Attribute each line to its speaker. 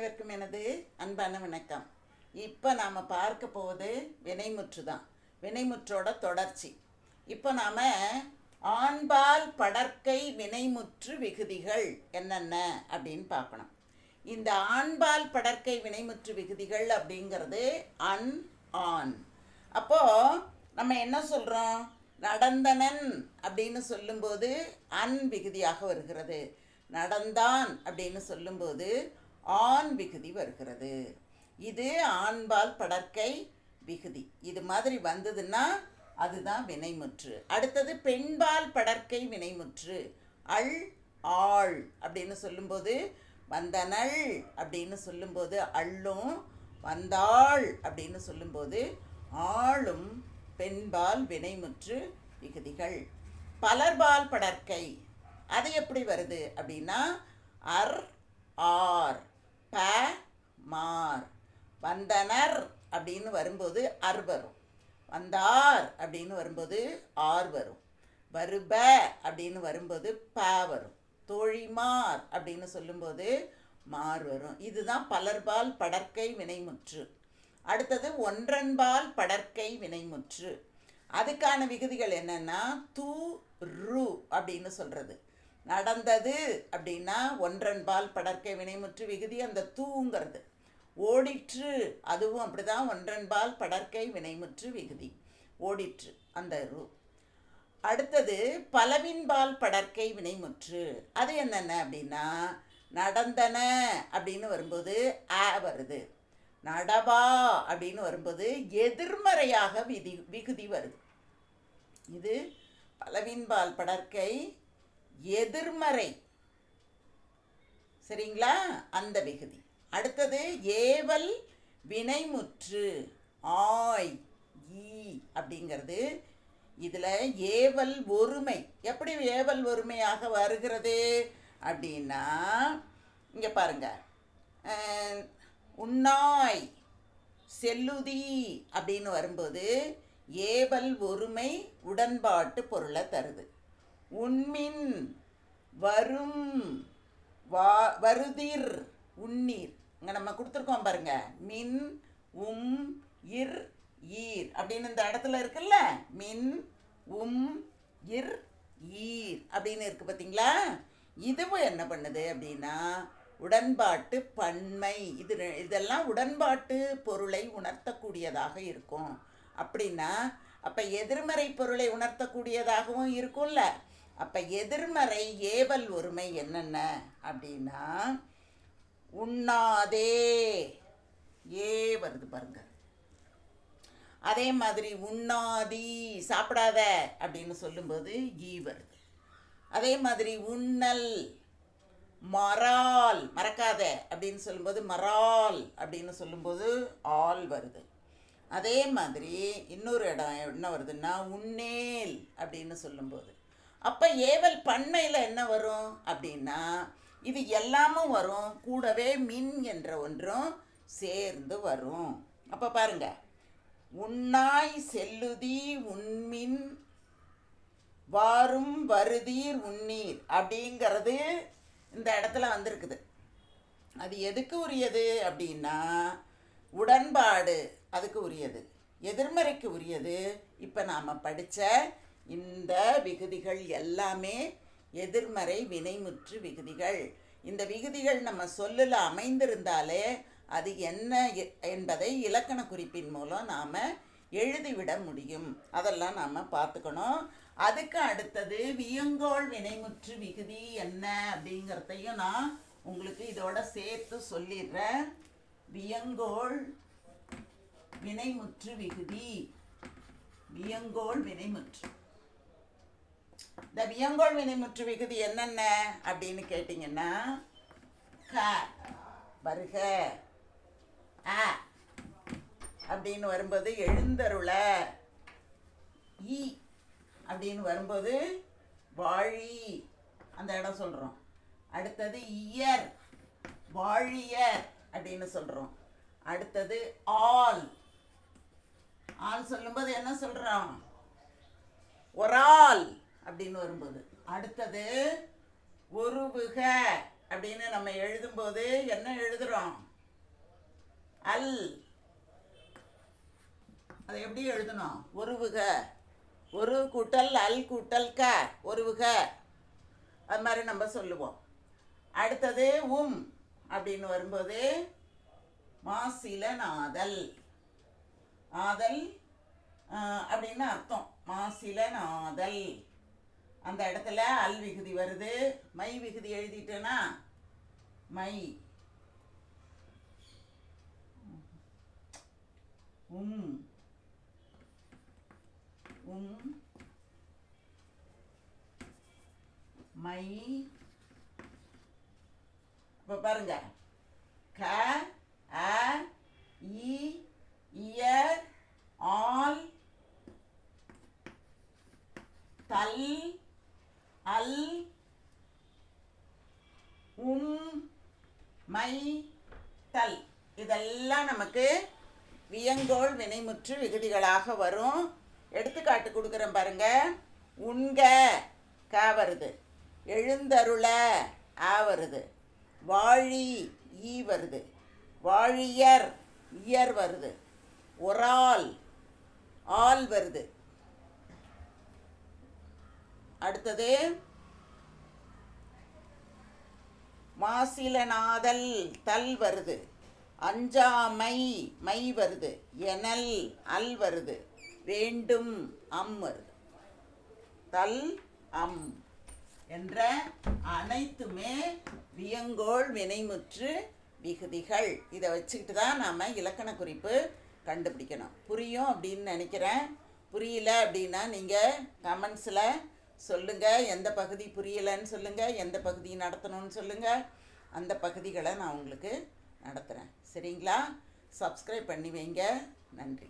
Speaker 1: அனைவருக்கும் எனது அன்பான வணக்கம். இப்போ நாம் பார்க்க போவது வினைமுற்று தான். வினைமுற்றோட தொடர்ச்சி. இப்போ நாம் ஆண்பால் படற்கை வினைமுற்று விகுதிகள் என்னென்ன அப்படின்னு பார்க்கணும். இந்த ஆண்பால் படற்கை வினைமுற்று விகுதிகள் அப்படிங்கிறது அன் ஆன் அப்போது நம்ம என்ன சொல்கிறோம் நடந்தனன் அப்படின்னு சொல்லும்போது அன் விகுதியாக வருகிறது. நடந்தான் அப்படின்னு சொல்லும்போது ஆண் விகுதி வருகிறது. இது ஆண்பால் படற்கை விகுதி. இது மாதிரி வந்ததுன்னா அதுதான் வினைமுற்று. அடுத்தது பெண்பால் படற்கை வினைமுற்று. அள் ஆள் அப்படின்னு சொல்லும்போது வந்தனள் அப்படின்னு சொல்லும்போது அள்ளும் வந்தாள் அப்படின்னு சொல்லும்போது ஆளும் பெண்பால் வினைமுற்று விகுதிகள். பலர்பால் படற்கை. அது எப்படி வருது அப்படின்னா அர் ஆர். ப மார். வந்தனர் அப்படின்னு வரும்போது அர் வரும். வந்தார் அப்படின்னு வரும்போது ஆர் வரும். வருப அப்படின்னு வரும்போது ப வரும். தோழிமார் அப்படின்னு சொல்லும்போது மார் வரும். இதுதான் பலர்பால் படற்கை வினைமுற்று. அடுத்தது ஒன்றன்பால் படற்கை வினைமுற்று. அதுக்கான விகுதிகள் என்னென்னா தூ ரு அப்படின்னு சொல்கிறது நடந்தது அப்படின்னா ஒன்றன்பால் படற்கை வினைமுற்று விகுதி அந்த தூங்கிறது. ஓடிற்று அதுவும் அப்படிதான் ஒன்றன்பால் படற்கை வினைமுற்று விகுதி. ஓடிற்று அந்த ரூ. அடுத்தது பலவின்பால் படற்கை வினைமுற்று. அது என்னென்ன அப்படின்னா நடந்தன அப்படின்னு வரும்போது ஆ வருது. நடவா அப்படின்னு வரும்போது எதிர்மறையாக விதி விகுதி வருது. இது பலவின்பால் படற்கை எதிர்மறை. சரிங்களா? அந்த விகுதி. அடுத்தது ஏவல் வினைமுற்று. ஆய் ஈ அப்படிங்கிறது இதில் ஏவல் ஒருமை. எப்படி ஏவல் ஒருமையாக வருகிறது அப்படின்னா இங்கே பாருங்க. உண்ணாய் செல்லுதி அப்படின்னு வரும்போது ஏவல் ஒருமை உடன்பாட்டு பொருளை தருது. உண்மின் வரும். வா வருதிர் உண்ணீர். இங்கே நம்ம கொடுத்துருக்கோம் பாருங்க. மின் உம் இர் ஈர். அப்படின்னு இந்த இடத்துல இருக்குல்ல? மின் உம் இர் ஈர் அப்படின்னு இருக்கு பார்த்தீங்களா இதுவும் என்ன பண்ணுது அப்படின்னா உடன்பாட்டு பன்மை. இது இதெல்லாம் உடன்பாட்டு பொருளை உணர்த்தக்கூடியதாக இருக்கும். அப்படின்னா அப்போ எதிர்மறை பொருளை உணர்த்தக்கூடியதாகவும் இருக்கும்ல? அப்போ எதிர்மறை ஏவல் ஒருமை என்னென்ன? அப்படின்னா உண்ணாதே. ஏ வருது பாருங்க. அதே மாதிரி உண்ணாதி சாப்பிடாத அப்படின்னு சொல்லும்போது ஈ வருது. அதே மாதிரி உண்ணல் மறால் மறக்காத அப்படின்னு சொல்லும்போது மறால் அப்படின்னு சொல்லும்போது ஆல் வருது. அதே மாதிரி இன்னொரு இடம் என்ன வருதுன்னா உன்னேல் அப்படின்னு சொல்லும்போது. அப்போ ஏவல் பண்மையில் என்ன வரும் அப்படின்னா இது எல்லாமும் வரும் கூடவே மின் என்ற ஒன்றும் சேர்ந்து வரும். அப்போ பாருங்க உண்ணாய் செல்லுதி உண்மின் வாரும் வருதீர் உண்ணீர் அப்படிங்கிறது இந்த இடத்துல வந்திருக்குது. அது எதுக்கு உரியது அப்படின்னா உடன்பாடு அதுக்கு உரியது எதிர்மறைக்கு உரியது. இப்போ நாம் படித்த இந்த விகுதிகள் எல்லாமே எதிர்மறை வினைமுற்று விகுதிகள். இந்த விகுதிகள் நம்ம சொல்லில் அமைந்திருந்தாலே அது என்ன எ- என்பதை இலக்கண குறிப்பின் மூலம் நாம் எழுதிவிட முடியும். அதெல்லாம் நாம் பார்த்துக்கணும். அதுக்கு அடுத்தது வியங்கோள் வினைமுற்று விகுதி என்ன அப்படிங்கிறதையும் நான் உங்களுக்கு இதோட சேர்த்து சொல்லிடுறேன். வியங்கோள் வினைமுற்று விகுதி. வியங்கோள் வினைமுற்று. இந்த வியங்கோள் வினைமுற்று விகுதி என்னென்ன அப்படின்னு கேட்டிங்கன்னா க வருக அ அப்படின்னு வரும்போது எழுந்தருள ஈ அப்படின்னு வரும்போது வாழி. அந்த இடம் சொல்கிறோம் அடுத்தது இயர் வாழியர் அப்படின்னு சொல்கிறோம் அடுத்தது ஆல் ஆல் சொல்லும்போது என்ன சொல்கிறோம் ஒரால் அப்படின்னு வரும்போது அடுத்தது உருவுக அப்படின்னு நம்ம எழுதும்போது என்ன எழுதுறோம்? அல். அதை எப்படி எழுதணும்? உருவுக ஒரு கூட்டல் அல் கூட்டல் க. ஒருவுக அது மாதிரி நம்ம சொல்லுவோம். அடுத்தது உம் அப்படின்னு வரும்போது மாசிலனாதல் ஆதல் அப்படின்னு அர்த்தம். மாசிலனாதல் அந்த இடத்துல அல் விகுதி வருது. மை விகுதி எழுதிட்டேனா? மை. உம். உம். மை. இப்போ பாருங்கள் க அ இ இயர் ஆல் தல் அல் உம் மை தல். இதெல்லாம் நமக்கு வியங்கோள் வினைமுற்று விகுதிகளாக வரும். எடுத்துக்காட்டு கொடுக்குறேன் பாருங்க. உண்க க வருது. எழுந்தருள ஆ வருது. வாழி ஈ வருது. வாழியர் இயர் வருது. ஒரால் ஆல் வருது. அடுத்தது மாசிலநாதல் தல் வருது. அஞ்சாமை மை வருது. எனல் அல் வருது. வேண்டும் அம் வருது. தல் அம் என்ற அனைத்துமே வியங்கோள் வினைமுற்று விகுதிகள். இதை வச்சுக்கிட்டு தான் நாம் இலக்கண குறிப்பு கண்டுபிடிக்கணும். புரியும் அப்படின்னு நினைக்கிறேன். புரியல அப்படின்னா நீங்கள் கமெண்ட்ஸில் சொல்லுங்கள் எந்த பகுதி புரியலைன்னு சொல்லுங்கள் எந்த பகுதி நடத்தணும்னு சொல்லுங்கள் அந்த பகுதிகளை நான் உங்களுக்கு நடத்துகிறேன் சரிங்களா? சப்ஸ்கிரைப் பண்ணி வைங்க. நன்றி.